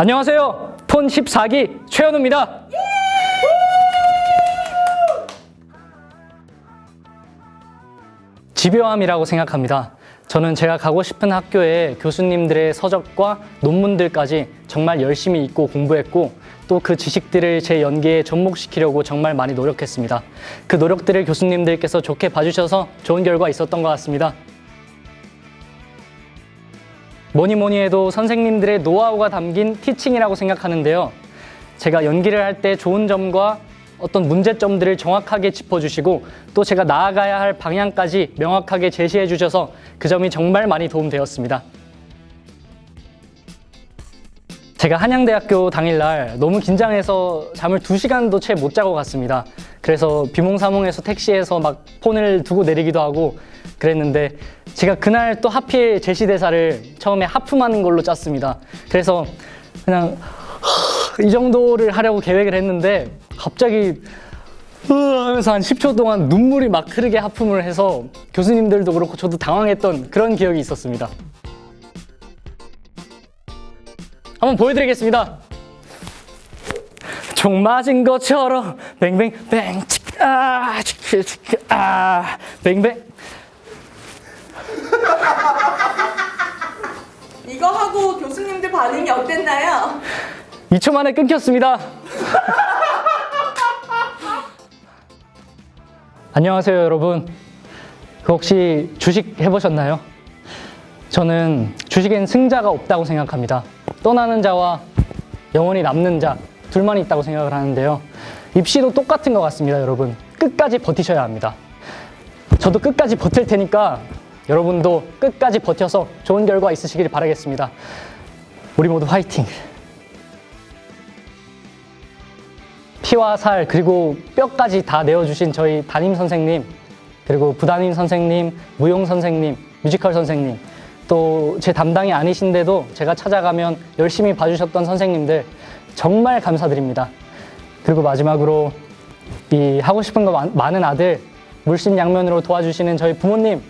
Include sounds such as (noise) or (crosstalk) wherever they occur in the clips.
안녕하세요. 톤 14기 최현우입니다. 집요함이라고 생각합니다. 저는 제가 가고 싶은 학교에 교수님들의 서적과 논문들까지 정말 열심히 읽고 공부했고 또 그 지식들을 제 연기에 접목시키려고 정말 많이 노력했습니다. 그 노력들을 교수님들께서 좋게 봐주셔서 좋은 결과 있었던 것 같습니다. 뭐니 뭐니 해도 선생님들의 노하우가 담긴 티칭이라고 생각하는데요. 제가 연기를 할 때 좋은 점과 어떤 문제점들을 정확하게 짚어주시고 또 제가 나아가야 할 방향까지 명확하게 제시해 주셔서 그 점이 정말 많이 도움되었습니다. 제가 한양대학교 당일날 너무 긴장해서 잠을 두시간도 채 못 자고 갔습니다. 그래서 비몽사몽해서 택시에서 막 폰을 두고 내리기도 하고 그랬는데 제가 그날 또 하필 제시 대사를 처음에 하품하는 걸로 짰습니다. 그래서 그냥 이 정도를 하려고 계획을 했는데 갑자기 으 하면서 한 10초 동안 눈물이 막 흐르게 하품을 해서 교수님들도 그렇고 저도 당황했던 그런 기억이 있었습니다. 한번 보여드리겠습니다. 총 맞은 것처럼 뱅뱅 뱅 치크, 아 치크 치크 아 뱅뱅 이거 하고 교수님들 반응이 어땠나요? 2초 만에 끊겼습니다. (laughs) 안녕하세요, 여러분. 그 혹시 주식 해보셨나요? 저는 주식엔 승자가 없다고 생각합니다. 떠나는 자와 영원히 남는 자 둘만 있다고 생각을 하는데요. 입시도 똑같은 것 같습니다, 여러분. 끝까지 버티셔야 합니다. 저도 끝까지 버틸 테니까 여러분도 끝까지 버텨서 좋은 결과 있으시길 바라겠습니다. 우리 모두 화이팅! 피와 살 그리고 뼈까지 다 내어주신 저희 담임 선생님 그리고 부담임 선생님, 무용 선생님, 뮤지컬 선생님 또 제 담당이 아니신데도 제가 찾아가면 열심히 봐주셨던 선생님들 정말 감사드립니다. 그리고 마지막으로 이 하고 싶은 거 많- 많은 아들 물심양면으로 도와주시는 저희 부모님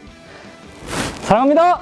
사랑합니다.